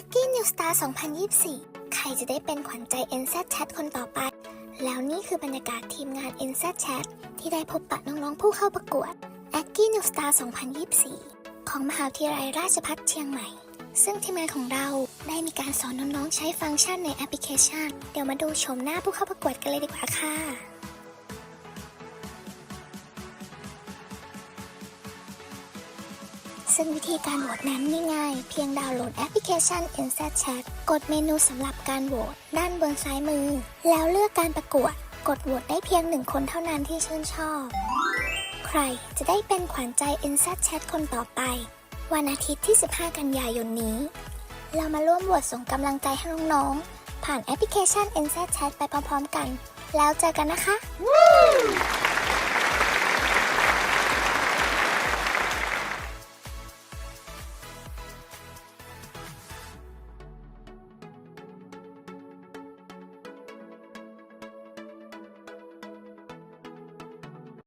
a g กี้นิวสตาร์2024 ใครจะได้เป็นขวัญใจ NZ Chat คนต่อไป แล้วนี่คือบรรยากาศทีมงาน NZ Chat ที่ได้พบปะน้องๆผู้เข้าประกวด a g กี้นิวสตาร์2024 ของมหาวิทยาลัยราชภัฏเชียงใหม่ ซึ่งทีมงานของเราได้มีการสอนน้องๆใช้ฟังก์ชันในแอปพลิเคชัน เดี๋ยวมาดูชมหน้าผู้เข้าประกวดกันเลยดีกว่าค่ะ ซึ่งวิธีการโหวตนั้นง่ายๆ เพียงดาวน์โหลดแอปพลิเคชัน NZ Chat กดเมนูสำหรับการโหวตด้านบนซ้ายมือ แล้วเลือกการประกวด กดโหวตได้เพียงหนึ่งคนเท่านั้นที่ชื่นชอบ ใครจะได้เป็นขวัญใจ NZ Chat คนต่อไป วันอาทิตย์ที่ 15 กันยายนนี้ เรามาร่วมโหวตส่งกำลังใจให้น้องๆผ่านแอปพลิเคชัน NZ Chat ไปพร้อมๆกัน แล้วเจอกันนะคะ